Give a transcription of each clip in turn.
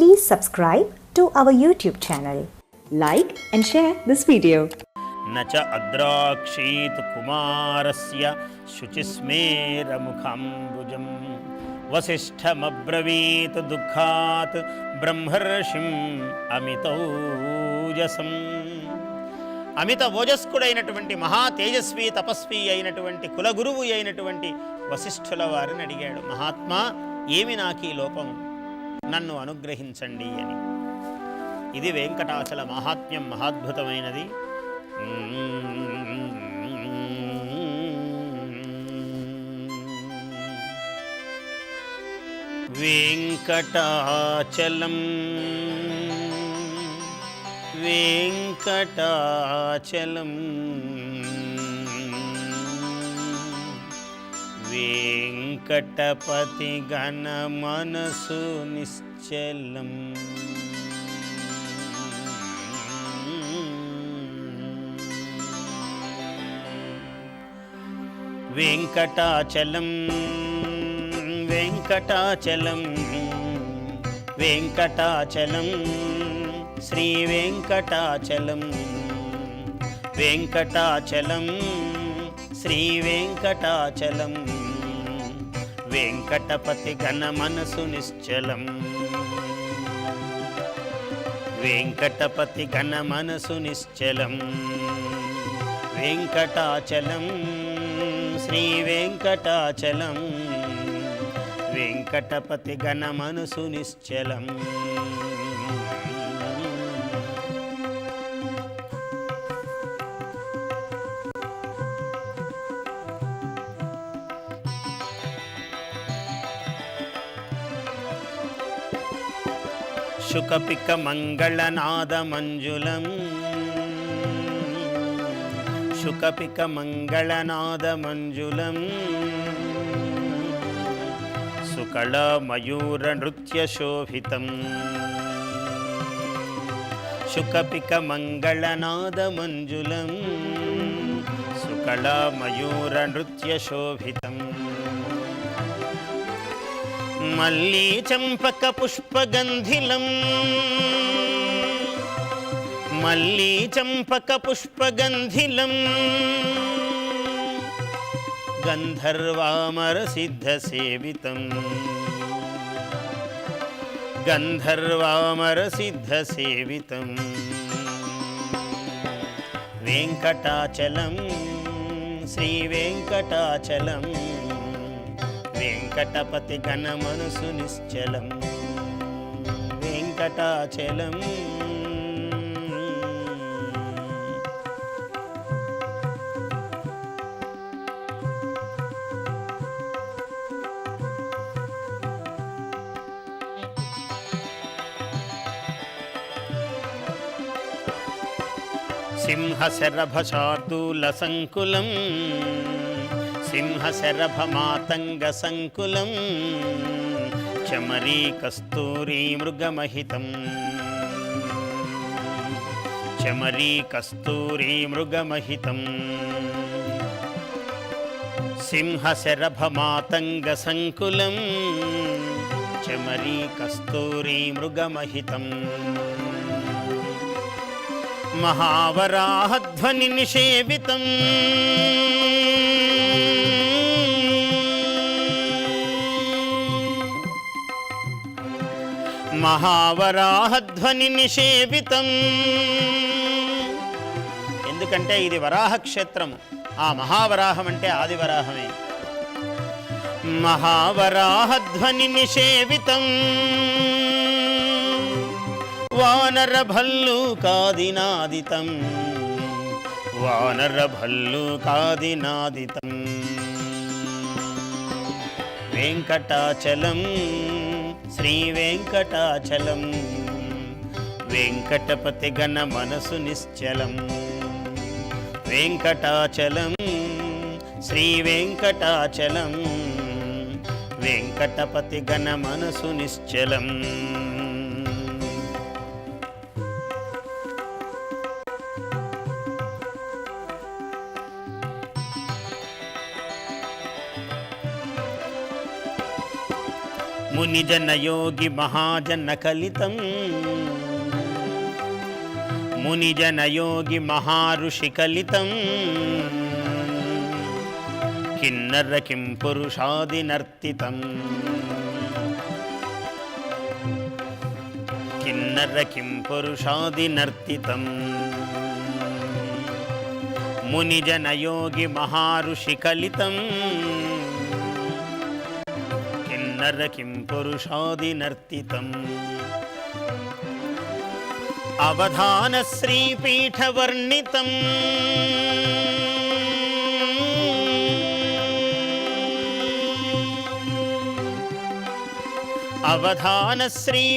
Please subscribe to our YouTube channel. Like and share this video. न च अद्राक्षीत् कुमारस्य शुचिस्मेरमुखाम्बुजम् वसिष्ठमब्रवीत् दुःखात् ब्रह्मर्षిం అమితౌజసం అమిత ఓజస్కుడైనటువంటి మహా తేజస్వి తపస్వి అయినటువంటి కులగురువు అయినటువంటి వశిష్ఠుల వారిని అడిగాడు మహాత్మా ఏమి నాకు ఈ లోపం నన్ను అనుగ్రహించండి అని. ఇది వెంకటాచల మహాత్మ్యం మహాద్భుతమైనది. వెంకటాచలం వెంకటాచలం. వెంకటపతి ఘన మనసు నిశ్చలం. వెంకటాచలం వెంకటాచలం వెంకటాచలం శ్రీ వెంకటాచలం వెంకటాచలం శ్రీ వెంకటాచలం. వెంకటపతి ఘన మనసు నిశ్చలం. వెంకటపతి ఘన మనసు నిశ్చలం. వెంకటాచలం శ్రీ వెంకటాచలం. వెంకటపతి ఘన మనసు నిశ్చలం. శుకపిక మంగళనాద మంజులం శుకపిక మంగళనాద మంజులం సుకళ మయూర నృత్య శోభితం శుకపిక మంగళనాద మంజులం సుకళ మల్లీ చంపక పుష్పగంధిలం. మల్లీ చంపక పుష్పగంధిలం. గంధర్వామర సిద్ధ సేవితం. గంధర్వామర సిద్ధ సేవితం. వెంకటాచలం శ్రీ వెంకటాచలం. వెంకటపతి ఘన మనసు నిశ్చలం. వెంకటాచలం. సింహశరభశార్దూల సంకులం. సింహశరభమాతంగ సంకులం చమరీ కస్తూరీ మృగమహితం. చమరీ కస్తూరీ మృగమహితం. సింహశరభమాతంగ సంకులం చమరీ కస్తూరీ మృగమహితం. మహావరాహధ్వని మహావరాహధ్వని నిషేవితం. ఎందుకంటే ఇది వరాహ క్షేత్రము ఆ మహావరాహం అంటే ఆదివరాహమే. మహావరాహధ్వని నిషేవితం. వానర భల్లు వెంకటాచలం శ్రీ వెంకటాచలం. వెంకటపతి గణ మనసు నిశ్చలం. వెంకటాచలం శ్రీ వెంకటాచలం. వెంకటపతి గణ మనసు నిశ్చలం. మునిజన యోగి మహాజన కలితం. మునిజన యోగి మునిజనయోగి మహారుషికలితం కిన్నర కిం పురుషాదినర్తితం కిన్నర కిం పురుషాదినర్తితం మునిజన యోగి కిన్నర కలితం. नर किं पुरुषादिनर्तितम् अवधानश्रीपीठवर्णितम्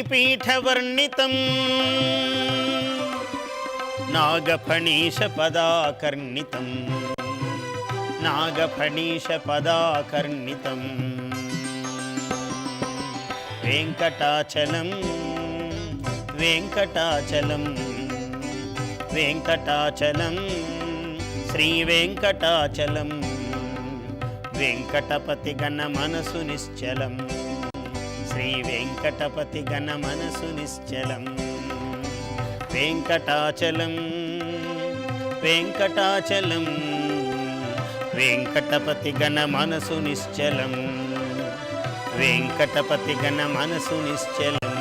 अवधानश्रीपीठवर्णितम् नागफणीशपदाकर्णितम् नागफणेशपदाकर्णितम् వెంకటాచలం వెంకటాచలం వెంకటాచలం శ్రీ వెంకటాచలం వెంకటపతి గణ మనసు నిశ్చలం శ్రీ వెంకటపతి గణ మనసు నిశ్చలం. వెంకటాచలం వెంకటాచలం వెంకటపతి గణ మనసు నిశ్చలం. వెంకటపతి గణ మనసు నిశ్చలం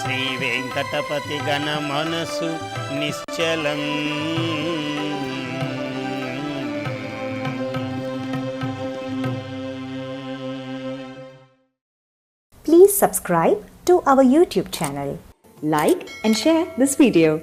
శ్రీ వెంకటపతి గణ మనసు నిశ్చలం Please subscribe to our YouTube channel. Like and share this video.